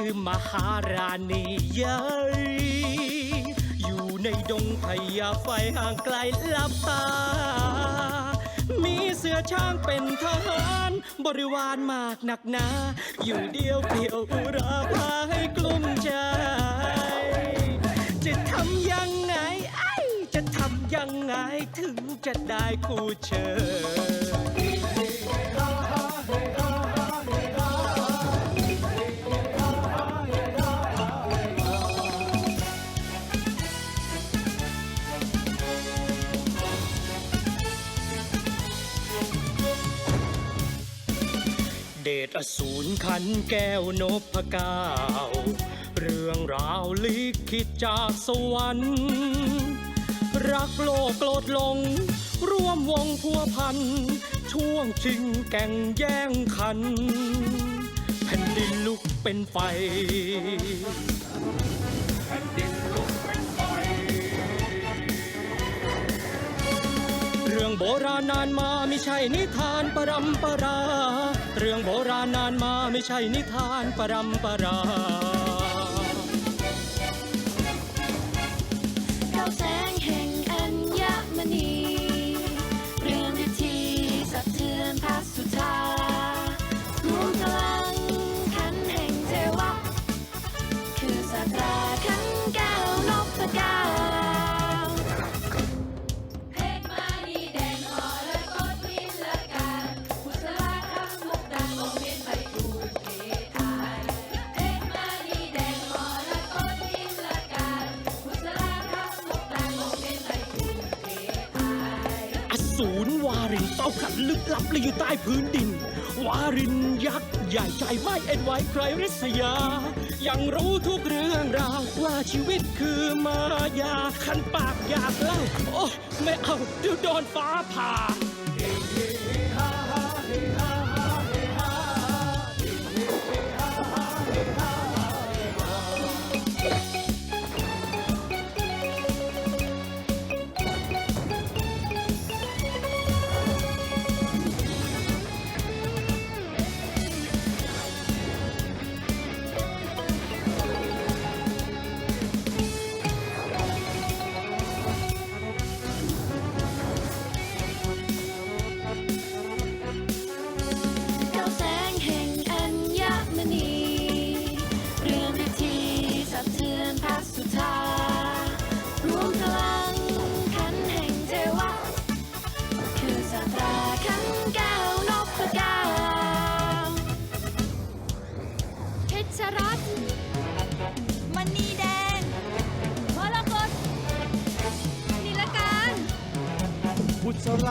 ือมหาราณีใหญ่อยู่ในดงพญาไฟห่างไกลลับตา มีเสือช้างเป็นทหารบริวารมากหนักหนา อยู่เดียวเปลี่ยวอุราพาให้กลุ้มใจ จะทำยังไงไอ้จะทำยังไงถึงจะได้คู่เชิญ เดชอสูรขันแก้วนพเก้าเรื่องราวลิขิตจากสวรรค์ รักโลกโกรธลง ร่วมวงพัวพัน ช่วงชิงแก่งแย่งขัน แผ่นดินลุกเป็นไฟ รื่องโบราณนานมาไม่ใช่นิทานปรำปรา เรื่องโบราณนานมาไม่ใช่นิทานปรำปราเราแสง ลึกลับเลยอยู่ใต้พื้นดิน วารินยักษ์ใหญ่ใจไม่เอ็นไหวใครริษยา ยังรู้ทุกเรื่องราวว่าชีวิตคือมายาขันปากอยากเล่า โอ้ ไม่เอาเดี๋ยวโดนฟ้าผ่า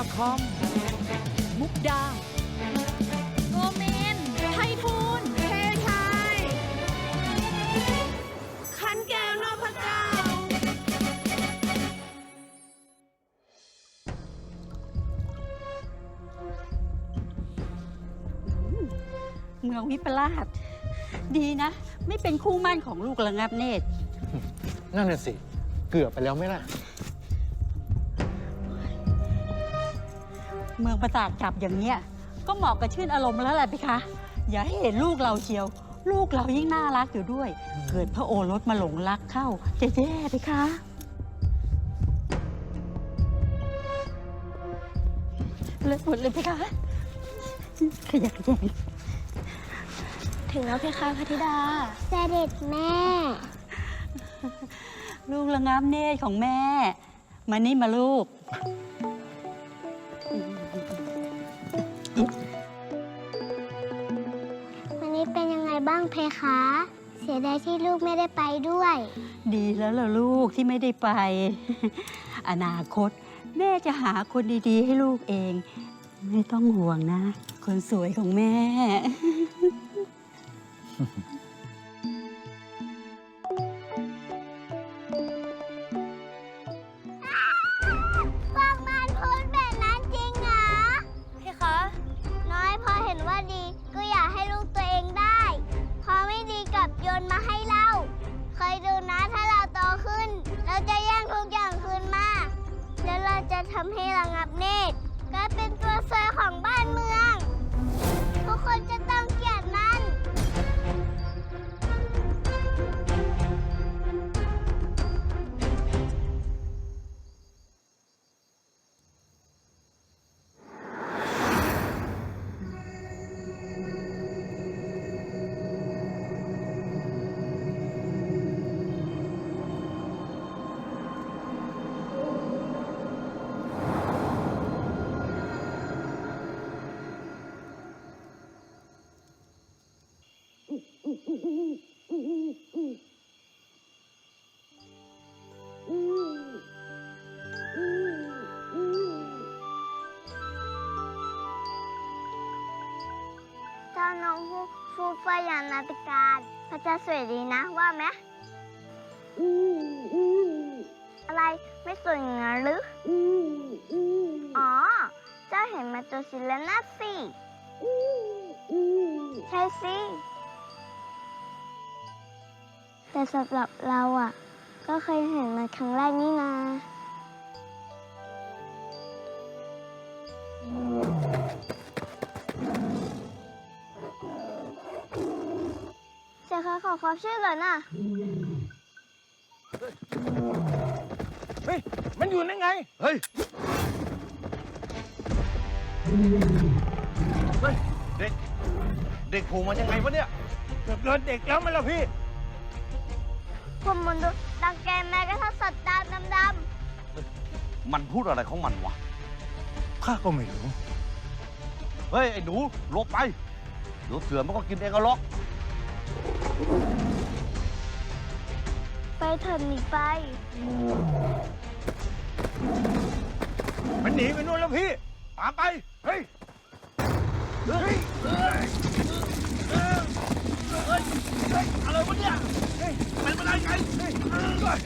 บุษราคมุกดา โกเมน ไททูลเทไทย ขันแก้วนพเก้า เมืองวิปลาสดีนะ ไม่เป็นคู่มั่นของลูกระงับเนตรำนั่นน่ะสิ เกือบไปแล้วไหมล่ะ เมืองประสาทจับอย่างเนี้ยก็เหมาะกับชื่นอารมณ์แล้วแหละพี่คะ อย่าให้เห็นลูกเราเชียว ลูกเรายิ่งน่ารักอยู่ด้วย เกิดพระโอรสมาหลงรักเข้าจะแย่พี่คะ เลิกหมดเลยพี่คะ ขยักขยงถึงแล้วเพคะพระธิดา เสด็จแม่ ลูกระงับเนตรของแม่ มานี่มาลูก ไงบ้างเพคะ เสียดายที่ลูกไม่ได้ไปด้วย ดีแล้วล่ะลูกที่ไม่ได้ไป อนาคต แม่จะหาคนดีๆ ให้ลูกเอง ไม่ต้องห่วงนะ คนสวยของแม่ การพระสวยดีนะว่าไหมอะไรไม่สวยอย่างนั้นหรืออ๋อ เจ้าเห็นมาตัวสิแล้วนะสิใช่สิ แต่สำหรับเราอะ ก็เคยเห็นมาครั้งแรกนี่นา สียค่าขอความช่วยเหลือน่ะ เฮ้ย มันอยู่นั่นไง เฮ้ย เฮ้ย เด็ก เด็กโผล่มายังไงวะเนี่ยเกือบโดนเด็กแล้วไหมล่ะพี่พวกมนุษย์รังแกแม้กระทั่งสัตว์ตาดำมันพูดอะไรของมันวะ ข้าก็ไม่รู้ เฮ้ย ไอ้หนูหลบไป เดี๋ยวเสือมันก็กินเองก็ล็อกๆ ไปเถิดหนีไป มันหนีไปนู่นแล้วพี่ ตามไป เฮ้ย เฮ้ยอะไรวะเนี่ย เฮ้ยเป็นอะไรกันเฮ้ยเฮ้ย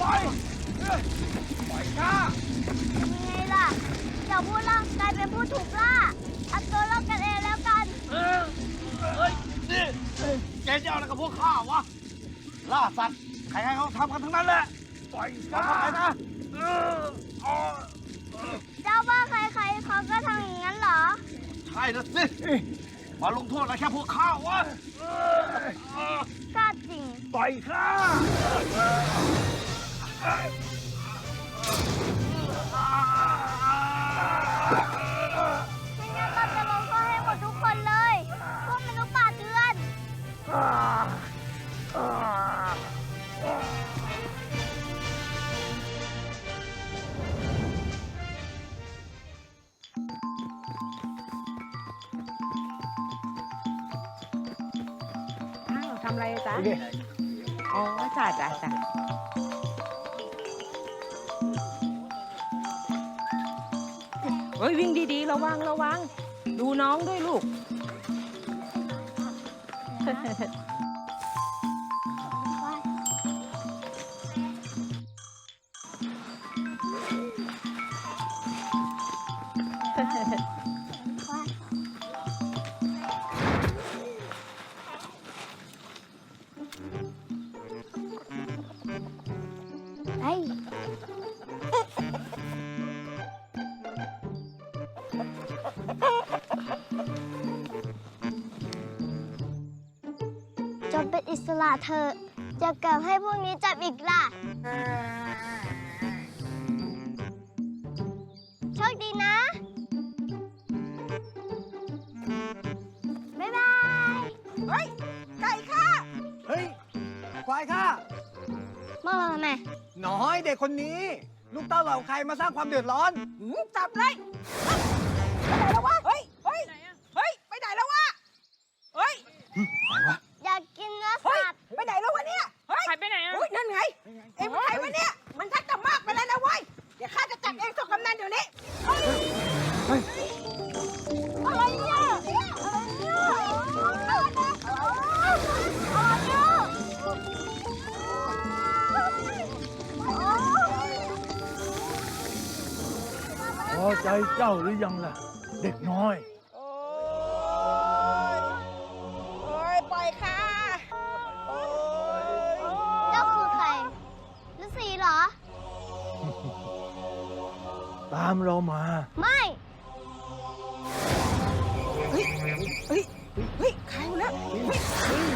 ปล่อยเฮ้ยปล่อยข้ายังไงล่ะเดี๋ยวผู้ล่ากลายเป็นผู้ถูกล่าเอาตัวรอดกันเองแล้วกันเออเฮ้ย นี่ แกจะเอาอะไรกับพวกข้าวะ ล่าสัตว์ ใครๆเขาทำกันทั้งนั้นแหละ ปล่อยมาข้าทำไมนะเอออ๋อเจ้าว่าใครๆเขาก็ทำอย่างนั้นเหรอ ใช่นะสิ มาลงโทษอะไรแค่พวกข้าววะเออเออก็จริง ปล่อยข้า ระวังระวัง ดูน้องด้วยลูก เป็นอิสระเถอะจะเกิดให้พวกนี้จับอีกล่ะ โชคดีนะ บ๊ายบาย เฮ้ย ไก่ค่ะเฮ้ย ควายข้ามองเราทำไมน้อยเด็กคนนี้ ลูกเต้าเหล่าใครมาสร้างความเดือดร้อนหืมจับเลยไปไหนแล้ววะ เฮ้ย เฮ้ย เฮ้ย ไปไหนแล้ววะ เฮ้ยอย น้อย โอ้ย โอ้ย ปล่อยค่ะ โอ้ยเจ้าคือใครฤาษีเหรอ ตามเรามา ไม่ เฮ้ย เฮ้ย เฮ้ย ใครวะเนี่ยเฮ้ย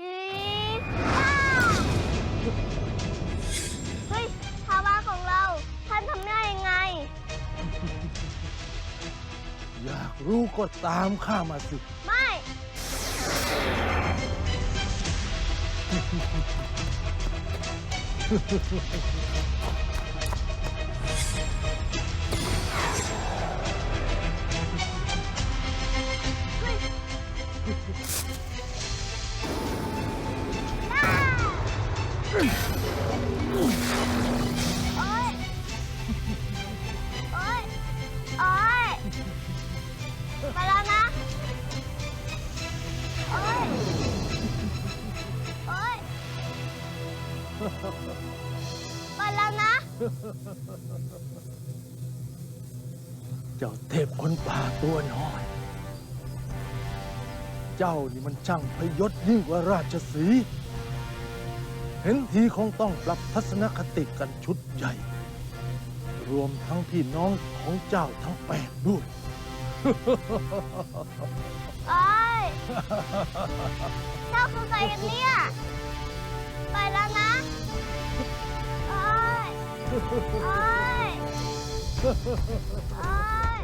อืมอ้าเฮ้ยาวะของเรา ท่านทำได้ยังไง อยากรู้ก็ตามข้ามาสิ ไม่ ไปแล้วนะ เจ้าเทพคนป่าตัวน้อย เจ้านี่มันช่างพยศยิ่งกว่าราชสีห์เห็นทีคงต้องปรับทัศนคติกันชุดใหญ่ รวมทั้งพี่น้องของเจ้าทั้งแปดด้วยโอ๊ยเจ้าคือใครกันเนี่ย ไปแล้วนะโอ้ยโอ้ยโอ้ย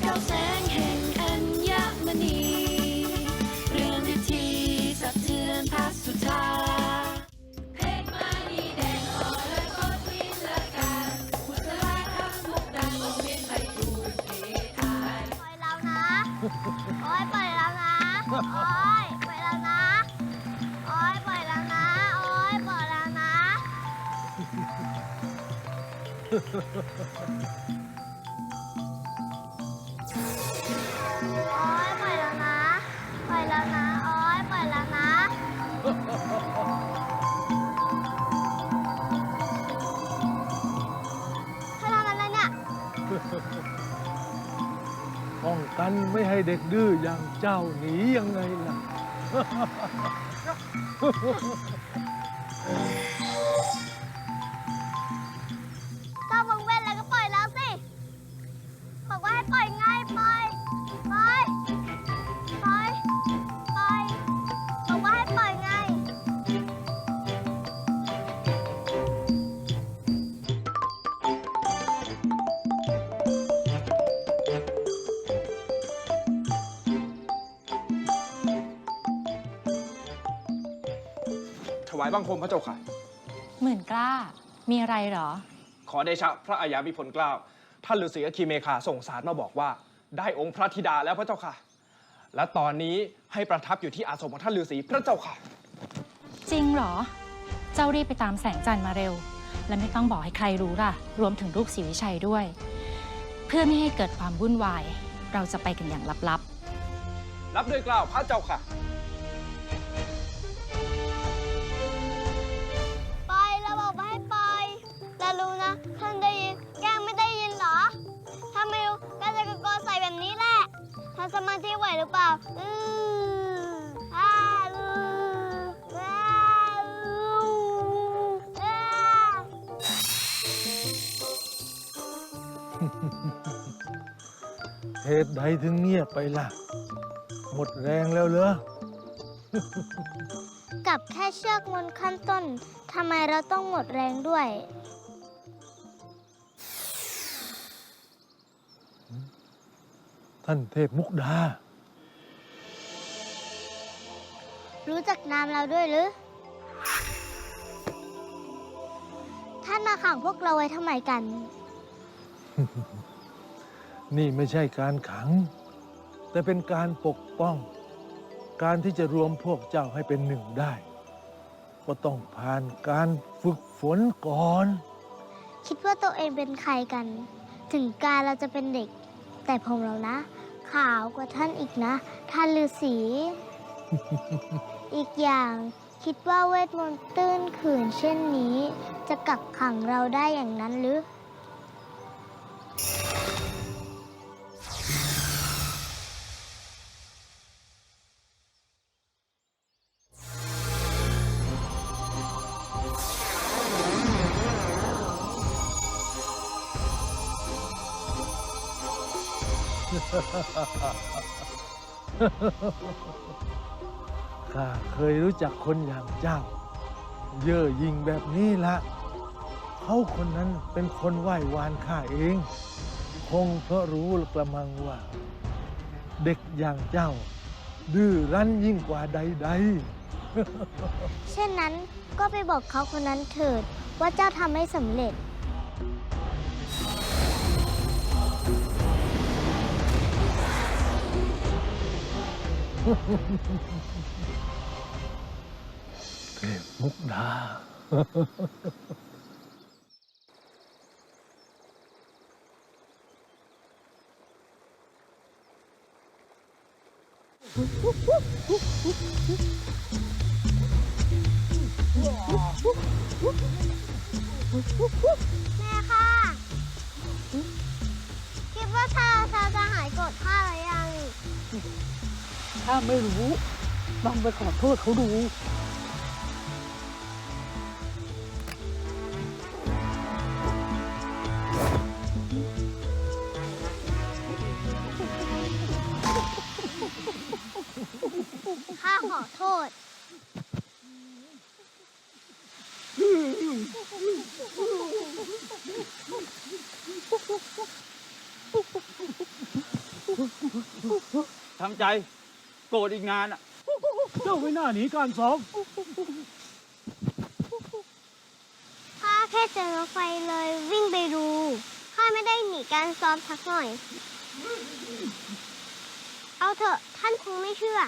เก้าแสงแห่ง โอ๊ยปล่อยเรานะ ปล่อยเรานะโอ๊ยปล่อยเรานะ เธอทำอะไรเนี่ยป้องกันไม่ให้เด็กดื้ออย่างเจ้าหนียังไงล่ะ อะไรเหรอ ขอเดชะพระอาญามิพลเกล้าท่านฤาษีอคีเมคาส่งสารมาบอกว่า ได้องค์พระธิดาแล้วพระเจ้าค่ะ และตอนนี้ให้ประทับอยู่ที่อาสมของท่านฤาษีพระเจ้าค่ะ จริงเหรอ เจ้ารีบไปตามแสงจันทร์มาเร็ว และไม่ต้องบอกให้ใครรู้ล่ะ รวมถึงลูกศรีวิชัยด้วย เพื่อไม่ให้เกิดความวุ่นวาย เราจะไปกันอย่างลับรับด้วยเกล้าวพระเจ้าค่ะ สมาธิไหวหรือเปล่าอืออาอืออาอืออาเหตุใดถึงเงียบไปล่ะ หมดแรงแล้วเหรอ กับแค่เชือกมนขั้นต้นทำไมเราต้องหมดแรงด้วย ท่านเทพมุกดา รู้จักนามเราด้วยหรือ ท่านมาขังพวกเราไว้ทำไมกัน นี่ไม่ใช่การขัง แต่เป็นการปกป้อง การที่จะรวมพวกเจ้าให้เป็นหนึ่งได้ ก็ต้องผ่านการฝึกฝนก่อน คิดว่าตัวเองเป็นใครกัน ถึงการเราจะเป็นเด็ก แต่ผมเรานะ ขาวกว่าท่านอีกนะ ท่านฤาษี อีกอย่างคิดว่าเวทมนต์ตื้นขืนเช่นนี้ จะกักขังเราได้อย่างนั้นหรือ ข้าเคยรู้จักคนอย่างเจ้า เย่อหยิ่งแบบนี้ละ เขาคนนั้นเป็นคนไหว้วานข้าเอง คงเพราะรู้กระมังว่า เด็กอย่างเจ้า ดื้อรั้นยิ่งกว่าใด ๆ เช่นนั้นก็ไปบอกเขาคนนั้นเถิดว่าเจ้าทำไม่สำเร็จ เทพมุกดา แม่ค่ะ คิดว่าถ้าเราจะหายโกรธข้าหรือยัง ถ้าไม่รู้ลองไปขอโทษเขาดูข้าขอโทษ ทำใจ โกรธอีกนานอะ เจ้าไม่น่าหนีการซ้อมข้าแค่เจอรถไฟเลยวิ่งไปดู ข้าไม่ได้หนีการซ้อมสักหน่อย เอาเถอะท่านคงไม่เชื่อ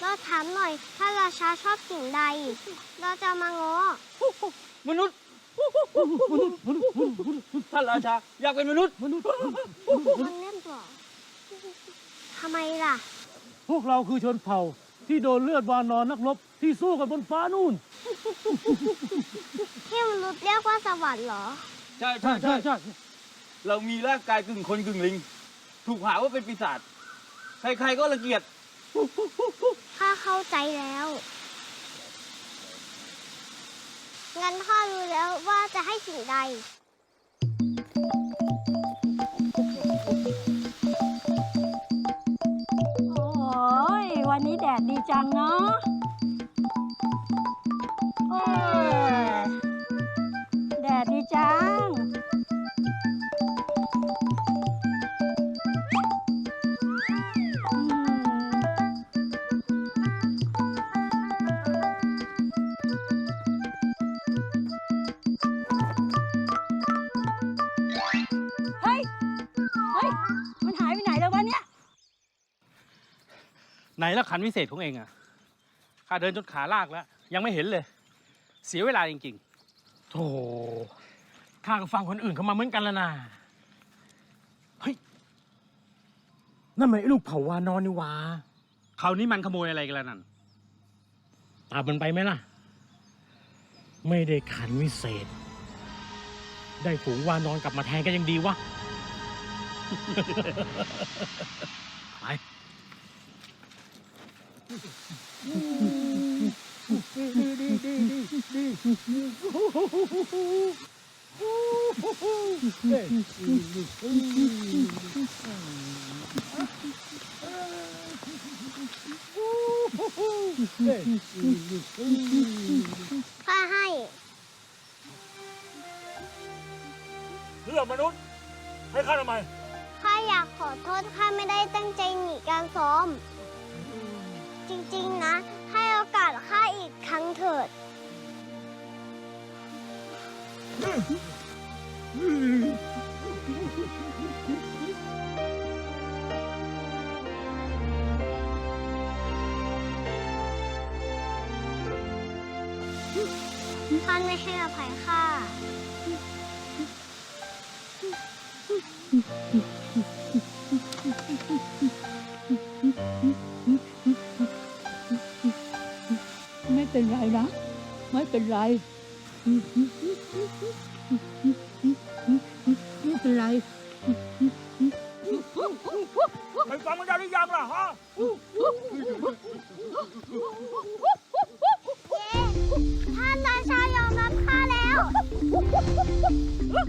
เราถามหน่อยถ้าราชาชอบสิ่งใด เราจะมาง้อ มนุษย์ ท่านราชาอยากเป็นมนุษย์ มันเล่นหรอทำไมล่ะ พวกเราคือชนเผ่าที่โดนเลือดวานอนนักรบที่สู้กันบนฟ้านู่น ที่มนุษย์เรียกว่าสวรรค์เหรอ ใช่ใช่ใช่ใช่เรามีร่างกายกึ่งคนกึ่งลิง ถูกหาว่าเป็นปีศาจใครๆก็รังเกียจข้าเข้าใจแล้ว งั้นข้ารู้แล้วว่าจะให้สิ่งใด วันนี้แดดดีจังเนาะโอ้ยแดดดีจัง ไหนแล้วขันวิเศษของเองอะข้าเดินจนขาลากแล้ว ยังไม่เห็นเลย เสียเวลาจริงๆโธ่ข้าก็ฟังคนอื่นเขามาเหมือนกันแล้วนะเฮ้ยนั่นมันไอ้ลูกเผาวานอนนี่หวาคราวนี้มันขโมยอะไรกันแล้วนั่นตามมันไปไหมล่ะ ไม่ได้ขันวิเศษ ได้ฝูงวานอนกลับมาแทนก็ยังดีวะ ไป ข้าให้ เรื่องมนุษย์ให้ข้าทำไมข้าอยากขอโทษข้าไม่ได้ตั้งใจหนีการซ้อม จริงๆนะ ให้โอกาสข้าอีกครั้งเถิด ท่านไม่ให้อภัยข้า เป็นไร ไม่เป็นไร ไปฟังมันได้หรือยังล่ะฮะท่านราชายอมรับข้าแล้ว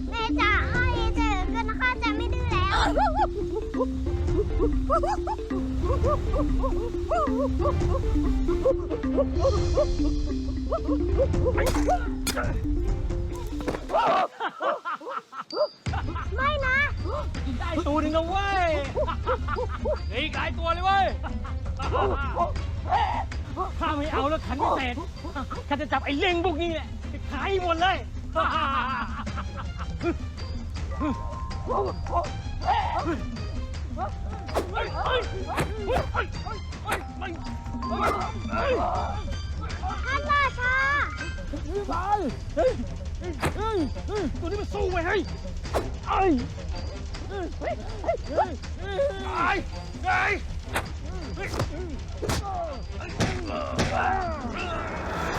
แม่จ๋าข้าเอเจอกันข้าจะไม่ดื้อแล้ว ไม่นะ ได้ตัวหนึงนะเว้ยเหลือกหลายตัวเลยเว้ยข้าไม่เอาแล้วขันไม่เสร็จข้าจะจับไอ้เล่งพวกนี้แหละขายหมดเลย เฮ้ยเฮ้ยเฮ้ยเฮ้ยเฮ้ยเฮ้ยเฮ้ย ไปเฮ้ยเฮ้ยเฮ้ยตัวนี้มันสู้ไว้ยเฮ้ยเอ้ยเฮ้เฮ้ยเฮ้ยเฮ้ยเฮ้ยเฮ้ยเฮ้ย